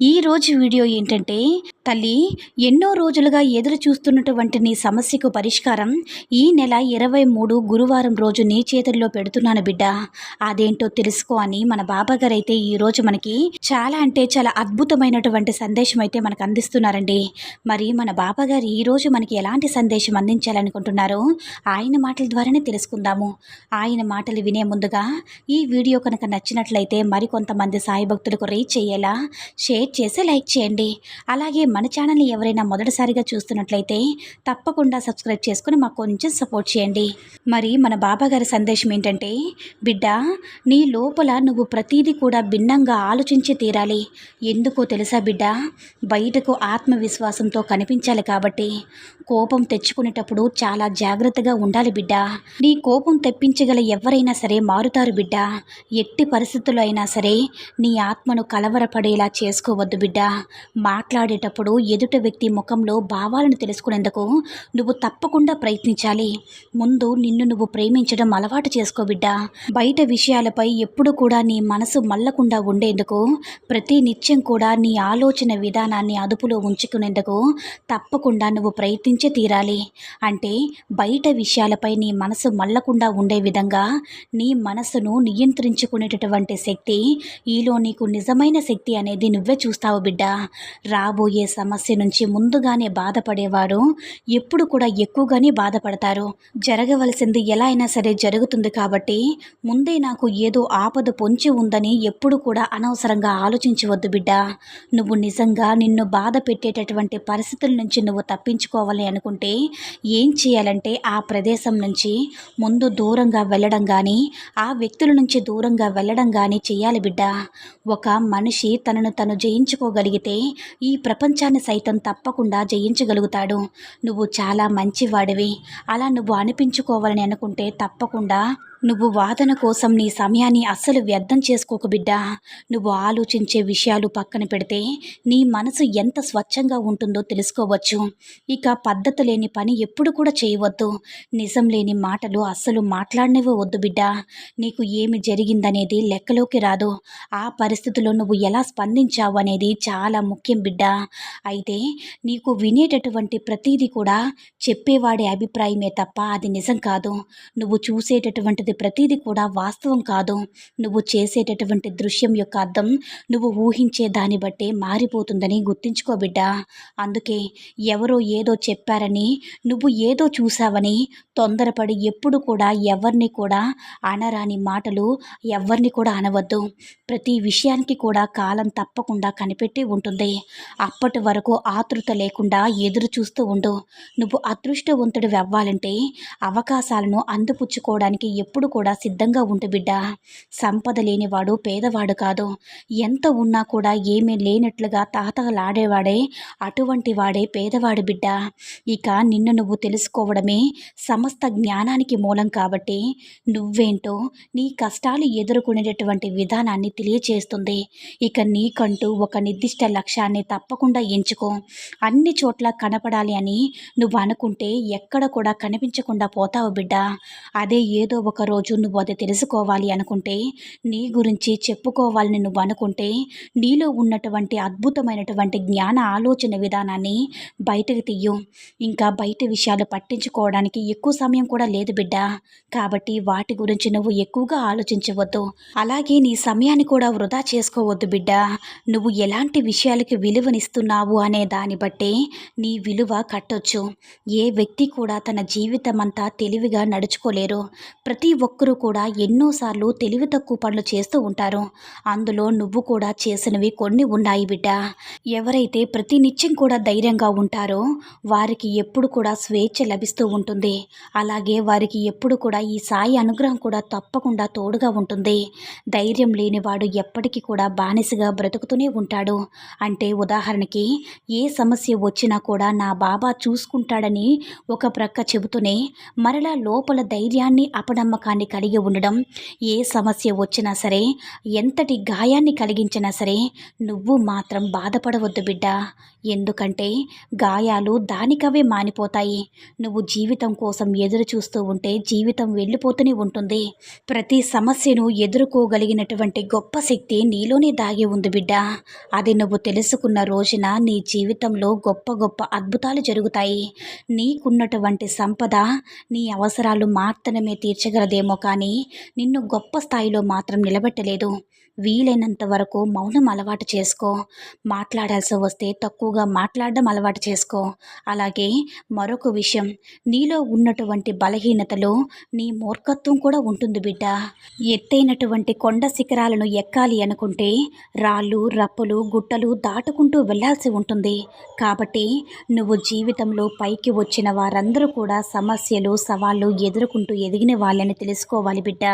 ఈ రోజు వీడియో ఏంటంటే తల్లి ఎన్నో రోజులుగా ఎదురు చూస్తున్నటువంటి నీ సమస్యకు పరిష్కారం ఈ నెల ఇరవై మూడు గురువారం రోజు నీ చేతుల్లో పెడుతున్నాను బిడ్డ. అదేంటో తెలుసుకో అని మన బాబాగారు అయితే ఈరోజు మనకి చాలా అంటే చాలా అద్భుతమైనటువంటి సందేశం అయితే మనకు అందిస్తున్నారండి. మరి మన బాబాగారు ఈరోజు మనకి ఎలాంటి సందేశం అందించాలనుకుంటున్నారో ఆయన మాటల ద్వారానే తెలుసుకుందాము. ఆయన మాటలు వినే ముందుగా ఈ వీడియో కనుక నచ్చినట్లయితే మరికొంతమంది సాయి భక్తులకు రీచ్ అయ్యేలా షేర్ చేసి లైక్ చేయండి. అలాగే మన ఛానల్ని ఎవరైనా మొదటిసారిగా చూస్తున్నట్లయితే తప్పకుండా సబ్స్క్రైబ్ చేసుకుని మాకు కొంచెం సపోర్ట్ చేయండి. మరి మన బాబా గారి సందేశం ఏంటంటే బిడ్డ నీ లోపల నువ్వు ప్రతీది కూడా భిన్నంగా ఆలోచించి తీరాలి. ఎందుకో తెలుసా బిడ్డ? బయటకు ఆత్మవిశ్వాసంతో కనిపించాలి కాబట్టి. కోపం తెచ్చుకునేటప్పుడు చాలా జాగ్రత్తగా ఉండాలి బిడ్డ. నీ కోపం తెప్పించగల ఎవరైనా సరే మారుతారు బిడ్డ. ఎట్టి పరిస్థితుల్లో అయినా సరే నీ ఆత్మను కలవరపడేలా చేసుకోవద్దు బిడ్డ. మాట్లాడేటప్పుడు ఎదుట వ్యక్తి ముఖంలో భావాలను తెలుసుకునేందుకు నువ్వు తప్పకుండా ప్రయత్నించాలి. ముందు నిన్ను నువ్వు ప్రేమించడం అలవాటు చేసుకో బిడ్డ. బయట విషయాలపై ఎప్పుడు కూడా నీ మనసు మల్లకుండా ఉండేందుకు ప్రతి నిత్యం కూడా నీ ఆలోచన విధానాన్ని అదుపులో ఉంచుకునేందుకు తప్పకుండా నువ్వు ప్రయత్ని ప్రయత్నించే తీరాలి. అంటే బయట విషయాలపై నీ మనసు మళ్ళకుండా ఉండే విధంగా నీ మనసును నియంత్రించుకునేటటువంటి శక్తి ఈలో నీకు నిజమైన శక్తి అనేది నువ్వే చూస్తావు బిడ్డ. రాబోయే సమస్య నుంచి ముందుగానే బాధపడేవారు ఎప్పుడు కూడా ఎక్కువగానే బాధపడతారు. జరగవలసింది ఎలా అయినా సరే జరుగుతుంది కాబట్టి ముందే నాకు ఏదో ఆపద పొంచి ఉందని ఎప్పుడు కూడా అనవసరంగా ఆలోచించవద్దు బిడ్డ. నువ్వు నిజంగా నిన్ను బాధ పెట్టేటటువంటి పరిస్థితుల నుంచి నువ్వు తప్పించుకోవాలి అనుకుంటే ఏం చేయాలంటే ఆ ప్రదేశం నుంచి ముందు దూరంగా వెళ్ళడం కానీ ఆ వ్యక్తుల నుంచి దూరంగా వెళ్ళడం కానీ చేయాలి బిడ్డ. ఒక మనిషి తనను తను జయించుకోగలిగితే ఈ ప్రపంచాన్ని సైతం తప్పకుండా జయించగలుగుతాడు. నువ్వు చాలా మంచివాడివి. అలా నువ్వు అనిపించుకోవాలని అనుకుంటే తప్పకుండా నువ్వు వాదన కోసం నీ సమయాన్ని అస్సలు వ్యర్థం చేసుకోకు బిడ్డా. నువ్వు ఆలోచించే విషయాలు పక్కన పెడితే నీ మనసు ఎంత స్వచ్ఛంగా ఉంటుందో తెలుసుకోవచ్చు. ఇక పద్ధతి లేని పని ఎప్పుడు కూడా చేయవద్దు. నిజం లేని మాటలు అస్సలు మాట్లాడినవే వద్దు బిడ్డా. నీకు ఏమి జరిగిందనేది లెక్కలోకి రాదు. ఆ పరిస్థితిలో నువ్వు ఎలా స్పందించావు అనేది చాలా ముఖ్యం బిడ్డా. అయితే నీకు వినేటటువంటి ప్రతీది కూడా చెప్పేవాడి అభిప్రాయమే తప్ప అది నిజం కాదు. నువ్వు చూసేటటువంటిది ప్రతిదీ కూడా వాస్తవం కాదు. నువ్వు చేసేటటువంటి దృశ్యం యొక్క అర్థం నువ్వు ఊహించే దాన్ని బట్టే మారిపోతుందని గుర్తించుకో బిడ్డ. అందుకే ఎవరో ఏదో చెప్పారని నువ్వు ఏదో చూసావని తొందరపడి ఎప్పుడు కూడా ఎవరిని కూడా అనరాని మాటలు ఎవరిని కూడా అనవద్దు. ప్రతి విషయానికి కూడా కాలం తప్పకుండా కనిపెట్టి ఉంటుంది. అప్పటి వరకు ఆతృత లేకుండా ఎదురు చూస్తూ ఉండు. నువ్వు అదృష్టవంతుడు అవ్వాలంటే అవకాశాలను అందిపుచ్చుకోవడానికి ఎప్పుడు కూడా సిద్ధంగా ఉండు బిడ్డ. సంపద లేనివాడు పేదవాడు కాదు. ఎంత ఉన్నా కూడా ఏమీ లేనట్లుగా తాతలాడేవాడే అటువంటి వాడే పేదవాడు బిడ్డ. ఇక నిన్ను నువ్వు తెలుసుకోవడమే సమస్త జ్ఞానానికి మూలం కాబట్టి నువ్వేంటో నీ కష్టాలు ఎదుర్కొనేటటువంటి విధానాన్ని తెలియచేస్తుంది. ఇక నీకంటూ ఒక నిర్దిష్ట లక్ష్యాన్ని తప్పకుండా ఎంచుకో. అన్ని చోట్ల కనపడాలి అని నువ్వు అనుకుంటే ఎక్కడ కూడా కనిపించకుండా పోతావు బిడ్డ. అదే ఏదో ఒక రోజు నువ్వు అది తెలుసుకోవాలి అనుకుంటే నీ గురించి చెప్పుకోవాలని నువ్వు అనుకుంటే నీలో ఉన్నటువంటి అద్భుతమైనటువంటి జ్ఞాన ఆలోచన విధానాన్ని బయటకు తీయు. ఇంకా బయట విషయాలు పట్టించుకోవడానికి ఎక్కువ సమయం కూడా లేదు బిడ్డ. కాబట్టి వాటి గురించి నువ్వు ఎక్కువగా ఆలోచించవద్దు. అలాగే నీ సమయాన్ని కూడా వృధా చేసుకోవద్దు బిడ్డ. నువ్వు ఎలాంటి విషయాలకి విలువనిస్తున్నావు అనే దాన్ని బట్టి నీ విలువ కట్టొచ్చు. ఏ వ్యక్తి కూడా తన జీవితం అంతా తెలివిగా నడుచుకోలేరు. ప్రతి ఒక్కరూ కూడా ఎన్నోసార్లు తెలివి తక్కువ పనులు చేస్తూ ఉంటారు. అందులో నువ్వు కూడా చేసినవి కొన్ని ఉన్నాయి బిడ్డ. ఎవరైతే ప్రతి నిత్యం కూడా ధైర్యంగా ఉంటారో వారికి ఎప్పుడు కూడా స్వేచ్ఛ లభిస్తూ ఉంటుంది. అలాగే వారికి ఎప్పుడు కూడా ఈ సాయి అనుగ్రహం కూడా తప్పకుండా తోడుగా ఉంటుంది. ధైర్యం లేనివాడు ఎప్పటికీ కూడా బానిసగా బ్రతుకుతూనే ఉంటాడు. అంటే ఉదాహరణకి ఏ సమస్య వచ్చినా కూడా నా బాబా చూసుకుంటాడని ఒక ప్రక్క చెబుతూనే మరలా లోపల ధైర్యాన్ని నమ్మకాన్ని కలిగి ఉండడం ఏ సమస్య వచ్చినా సరే ఎంతటి గాయాన్ని కలిగించినా సరే నువ్వు మాత్రం బాధపడవద్దు బిడ్డ. ఎందుకంటే గాయాలు దానికవే మానిపోతాయి. నువ్వు జీవితం కోసం ఎదురు చూస్తూ ఉంటే జీవితం వెళ్ళిపోతూనే ఉంటుంది. ప్రతి సమస్యను ఎదుర్కోగలిగినటువంటి గొప్ప శక్తి నీలోనే దాగి ఉంది బిడ్డ. అది నువ్వు తెలుసుకున్న రోజున నీ జీవితంలో గొప్ప గొప్ప అద్భుతాలు జరుగుతాయి. నీకున్నటువంటి సంపద నీ అవసరాలు మాత్రమే తీర్చగలదేమో కానీ నిన్ను గొప్ప స్థాయిలో మాత్రం నిలబెట్టలేదు. వీలైనంత వరకు మౌనం అలవాటు చేసుకో. మాట్లాడాల్సి వస్తే తక్కువగా మాట్లాడడం అలవాటు చేసుకో. అలాగే మరొక విషయం నీలో ఉన్నటువంటి బలహీనతలో నీ మూర్ఖత్వం కూడా ఉంటుంది బిడ్డ. ఎత్తైనటువంటి కొండ శిఖరాలను ఎక్కాలి అనుకుంటే రాళ్ళు రప్పులు గుట్టలు దాటుకుంటూ వెళ్ళాల్సి ఉంటుంది. కాబట్టి నువ్వు జీవితంలో పైకి వచ్చిన వారందరూ కూడా సమస్యలు సవాళ్ళు ఎదుర్కొంటూ ఎదిగిన వాళ్ళని తెలుసుకోవాలి బిడ్డ.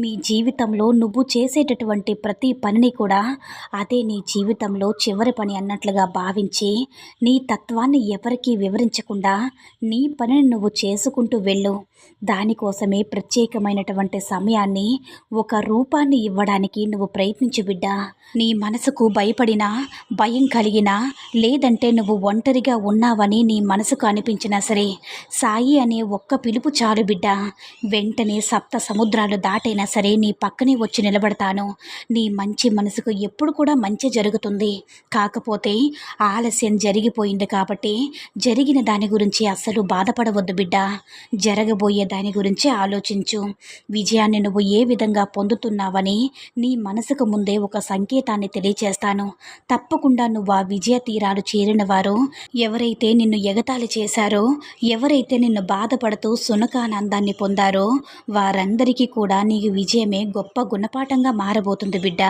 మీ జీవితంలో నువ్వు చేసేటటువంటి ప్రతి పనిని కూడా అదే నీ జీవితంలో చివరి పని అన్నట్లుగా భావించి నీ తత్వాన్ని ఎవరికీ వివరించకుండా నీ పనిని నువ్వు చేసుకుంటూ వెళ్ళు. దానికోసమే ప్రత్యేకమైనటువంటి సమయాన్ని ఒక రూపాన్ని ఇవ్వడానికి నువ్వు ప్రయత్నించు బిడ్డ. నీ మనసుకు భయపడినా భయం కలిగినా లేదంటే నువ్వు ఒంటరిగా ఉన్నావని నీ మనసుకు అనిపించినా సరే సాయి అనే ఒక్క పిలుపు చాలు బిడ్డ. వెంటనే సప్త సముద్రాలు దాటైనా సరే నీ పక్కనే వచ్చి నిలబడతాను. నీ మంచి మనసుకు ఎప్పుడు కూడా మంచి జరుగుతుంది. కాకపోతే ఆలస్యం జరిగిపోయింది కాబట్టి జరిగిన దాని గురించి అస్సలు బాధపడవద్దు బిడ్డ. జరగబోయే జరగబోయే దాని గురించి ఆలోచించు. విజయాన్ని నువ్వు ఏ విధంగా పొందుతున్నావని నీ మనసుకు ముందే ఒక సంకేతాన్ని తెలియచేస్తాను. తప్పకుండా నువ్వు ఆ విజయ తీరాలు చేరిన వారు ఎవరైతే నిన్ను ఎగతాళి చేశారో ఎవరైతే నిన్ను బాధపడుతూ సునకానందాన్ని పొందారో వారందరికీ కూడా నీకు విజయమే గొప్ప గుణపాఠంగా మారబోతుంది బిడ్డ.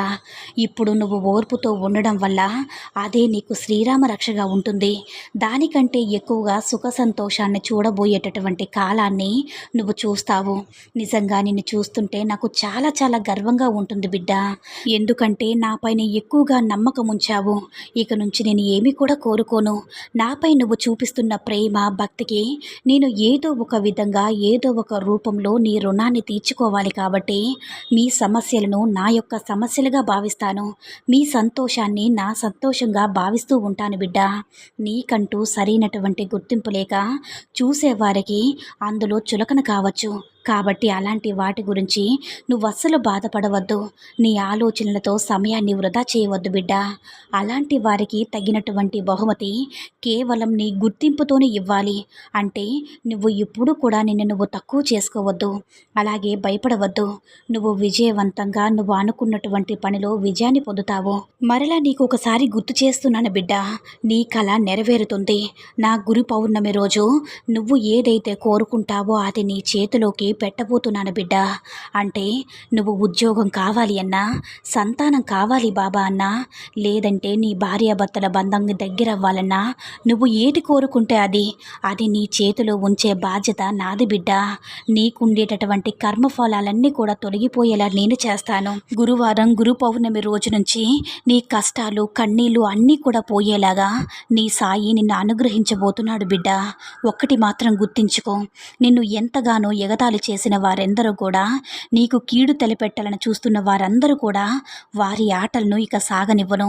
ఇప్పుడు నువ్వు ఓర్పుతో ఉండడం వల్ల అదే నీకు శ్రీరామ రక్షగా ఉంటుంది. దానికంటే ఎక్కువగా సుఖ సంతోషాన్ని చూడబోయేటటువంటి కాలాన్ని నువ్వు చూస్తావు. నిజంగా నిన్ను చూస్తుంటే నాకు చాలా చాలా గర్వంగా ఉంటుంది బిడ్డ. ఎందుకంటే నాపైన ఎక్కువగా నమ్మకం ఉంచావు. ఇక నుంచి నేను ఏమీ కూడా కోరుకోను. నాపై నువ్వు చూపిస్తున్న ప్రేమ భక్తికి నేను ఏదో ఒక విధంగా ఏదో ఒక రూపంలో నీ రుణాన్ని తీర్చుకోవాలి కాబట్టి మీ సమస్యలను నా యొక్క సమస్యలుగా భావిస్తాను. మీ సంతోషాన్ని నా సంతోషంగా భావిస్తూ ఉంటాను బిడ్డ. నీకంటూ సరైనటువంటి గుర్తింపు లేక చూసేవారికి అందులో చులకన కావచ్చు. కాబట్టి అలాంటి వాటి గురించి నువ్వు అస్సలు బాధపడవద్దు. నీ ఆలోచనలతో సమయాన్ని వృధా చేయవద్దు బిడ్డ. అలాంటి వారికి తగినటువంటి బహుమతి కేవలం నీ గుర్తింపుతోనే ఇవ్వాలి. అంటే నువ్వు ఇప్పుడు కూడా నిన్ను నువ్వు తక్కువ చేసుకోవద్దు. అలాగే భయపడవద్దు. నువ్వు విజయవంతంగా నువ్వు అనుకున్నటువంటి పనిలో విజయాన్ని పొందుతావు. మరలా నీకు ఒకసారి గుర్తు చేస్తున్నాను బిడ్డ. నీ కళ నెరవేరుతుంది. నా గురు పౌర్ణమి రోజు నువ్వు ఏదైతే కోరుకుంటావో అది నీ చేతిలోకి పెట్టబోతున్నాను బిడ్డ. అంటే నువ్వు ఉద్యోగం కావాలి అన్నా సంతానం కావాలి బాబా అన్నా లేదంటే నీ భార్యాభర్తల బంధం దగ్గర అవ్వాలన్నా నువ్వు ఏది కోరుకుంటే అది అది నీ చేతిలో ఉంచే బాధ్యత నాది బిడ్డ. నీకుండేటటువంటి కర్మఫలాలన్నీ కూడా తొలగిపోయేలా నేను చేస్తాను. గురువారం గురు పౌర్ణమి రోజు నుంచి నీ కష్టాలు కన్నీళ్ళు అన్నీ కూడా పోయేలాగా నీ సాయి నిన్ను అనుగ్రహించబోతున్నాడు బిడ్డ. ఒక్కటి మాత్రం గుర్తించుకో నిన్ను ఎంతగానో ఎగతాళి చేసిన వారెందరూ కూడా నీకు కీడు తలపెట్టాలని చూస్తున్న వారందరూ కూడా వారి ఆటలను ఇక సాగనివ్వను.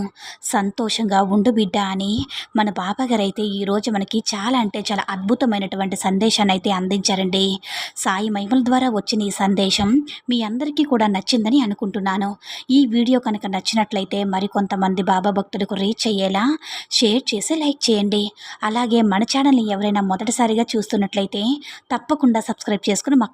సంతోషంగా ఉండు బిడ్డ అని మన బాబాగారు అయితే ఈరోజు మనకి చాలా అంటే చాలా అద్భుతమైనటువంటి సందేశాన్ని అయితే అందించారండి. సాయి మహిమల ద్వారా వచ్చిన ఈ సందేశం మీ అందరికీ కూడా నచ్చిందని అనుకుంటున్నాను. ఈ వీడియో కనుక నచ్చినట్లయితే మరికొంతమంది బాబా భక్తులకు రీచ్ అయ్యేలా షేర్ చేసి లైక్ చేయండి. అలాగే మన ఛానల్ని ఎవరైనా మొదటిసారిగా చూస్తున్నట్లయితే తప్పకుండా సబ్స్క్రైబ్ చేసుకుని మాకు